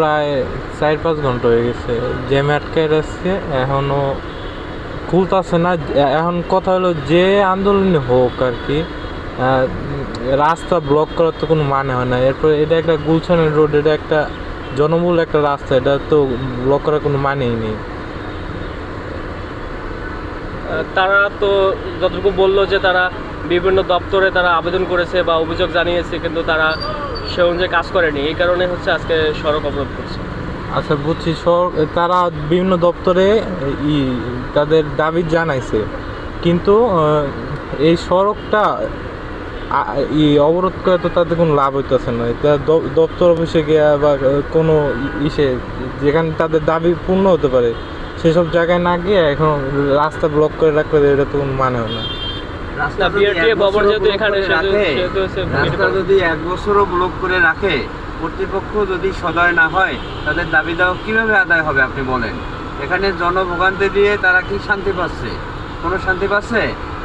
প্রায় চার পাঁচ ঘণ্টা হয়ে গেছে। জ্যাম আটকে যাচ্ছে এখনও খুলতাছে না। এখন কথা হলো যে আন্দোলন হোক আর কি রাস্তা ব্লক করার তো কোনো মানে হয় না। এরপর এটা একটা গুলশানের রোড এটা একটা জনবহুল একটা রাস্তা, এটা তো ব্লক করার কোনো মানেই নেই। তারা তো যতটুকু বলল যে তারা বিভিন্ন দপ্তরে তারা আবেদন করেছে বা অভিযোগ জানিয়েছে, কিন্তু তারা সে অনুযায়ী কাজ করেনি। এই কারণে হচ্ছে আজকে সড়ক অবরোধ করছে। আচ্ছা বুঝছি। তারা বিভিন্ন দপ্তরে তাদের দাবি জানাইছে। কিন্তু এই সড়কটা ই, অবরোধ করে তো তাদের কোনো লাভ হইতেছে না। দ- দপ্তর অফিসে গিয়া বা কোনো ইসে, যেখানে তাদের দাবি পূর্ণ হতে পারে, সেসব জায়গায় না গিয়ে এখন রাস্তা ব্লক করে রাখলে এটা তো কোনো মানে হয় না। রাস্তা যদি এখানে রাস্তা যদি এক বছরও ব্লক করে রাখে কর্তৃপক্ষ যদি সদয় না হয় তাদের দাবি দাওয়া কীভাবে আদায় হবে আপনি বলেন? এখানে জনভোগান্তি দিয়ে তারা কি শান্তি পাচ্ছে? কোনো শান্তি পাচ্ছে?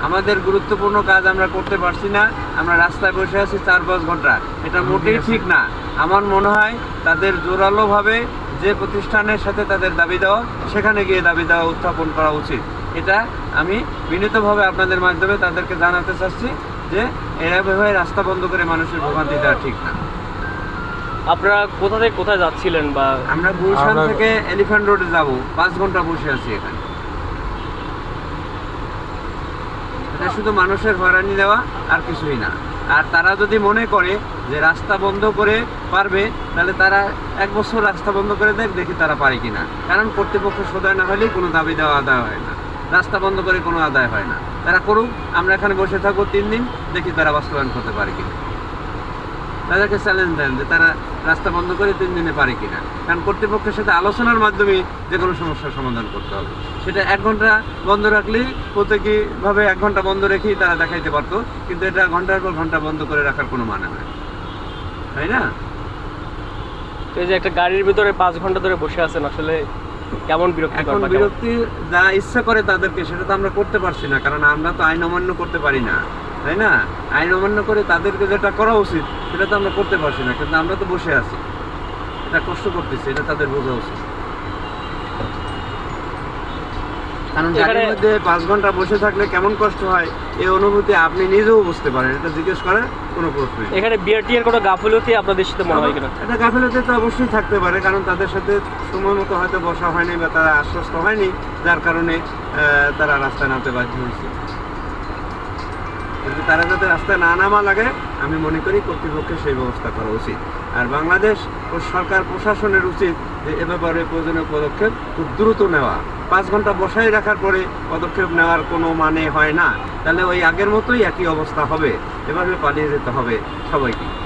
আমাদের গুরুত্বপূর্ণ কাজ আমরা করতে পারছি না আমরা রাস্তায় বসে আছি চার পাঁচ ঘণ্টা। এটা মোটেই ঠিক না। আমার মনে হয় তাদের জোরালোভাবে যে প্রতিষ্ঠানের সাথে তাদের দাবি দেওয়া সেখানে গিয়ে দাবি দেওয়া উত্থাপন করা উচিত। এটা আমি বিনীতভাবে আপনাদের মাধ্যমে তাদেরকে জানাতে চাচ্ছি যে এভাবে রাস্তা বন্ধ করে মানুষের ভোগান্তি দেওয়া ঠিক না। আপনারা কোথা থেকে কোথায় যাচ্ছিলেন বা আমরা গুলশান থেকে এলিফ্যান্ট রোডে যাব পাঁচ ঘণ্টা বসে আছি এখানে। এটা শুধু মানুষের হয়রানি দেওয়া আর কিছুই না। আর তারা যদি মনে করে যে রাস্তা বন্ধ করে পারবে তাহলে তারা এক বছর রাস্তা বন্ধ করে দেখ দেখি তারা পারে কিনা। কারণ কর্তৃপক্ষ সদয় না হলেই কোনো দাবি দেওয়া আদায় হয় না। রাস্তা বন্ধ করে কোনো আদায় হয় না। তারা করুক, আমরা এখানে বসে থাকব তিন দিন, দেখি তারা বাস্তবায়ন করতে পারে কিনা। তাদেরকে চ্যালেঞ্জ দেন যে তারা রাস্তা বন্ধ করে তিন দিনে পারে কিনা। কারণ কর্তৃপক্ষের সাথে আলোচনার মাধ্যমে যে কোনো সমস্যার সমাধান করতে হবে। সেটা এক ঘণ্টা বন্ধ রাখলেই প্রত্যেকইভাবে এক ঘণ্টা বন্ধ রেখেই তারা দেখাইতে পারতো, কিন্তু এটা ঘণ্টার পর ঘণ্টা বন্ধ করে রাখার কোনো মানে হয় তাই না? এই যে একটা গাড়ির ভিতরে পাঁচ ঘণ্টা ধরে বসে আছেন, আসলে কেমন বিরক্তি এখন বিরক্তি যা ইচ্ছা করে তাদেরকে সেটা তো আমরা করতে পারছি না কারণ আমরা তো আইন অমান্য করতে পারি না তাই না? আইন অমান্য করে তাদেরকে যেটা করা উচিত সেটা তো আমরা করতে পারছি না কিন্তু আমরা তো বসে আছি। এটা কষ্ট করতেছি এটা তাদের বোঝা উচিত। কারণ গাড়ির মধ্যে পাঁচ ঘণ্টা বসে থাকলে কেমন কষ্ট হয় এই অনুভূতি আপনি নিজেও বুঝতে পারেন এটা জিজ্ঞেস করার কোনো প্রশ্ন এখানে বিআরটি এর কোনো গাফিলতি আপনাদের সাথে মনে হয় কিনা? এটা গাফিলতি তো অবশ্যই থাকতে পারে কারণ তাদের সাথে সময় মতো হয়তো বসা হয়নি বা তারা আশ্বস্ত হয়নি যার কারণে তারা রাস্তায় নামতে বাধ্য হয়েছে। কিন্তু তারা যাতে রাস্তায় না নামা লাগে, আমি মনে করি কর্তৃপক্ষের সেই ব্যবস্থা করা উচিত। আর বাংলাদেশ ও সরকার প্রশাসনের উচিত যে এ ব্যাপারে প্রয়োজনীয় পদক্ষেপ খুব দ্রুত নেওয়া। পাঁচ ঘণ্টা বসাই রাখার পরে পদক্ষেপ নেওয়ার কোনো মানে হয় না। তাহলে ওই আগের মতোই একই অবস্থা হবে। এভাবে পালিয়ে যেতে হবে সবাইকে।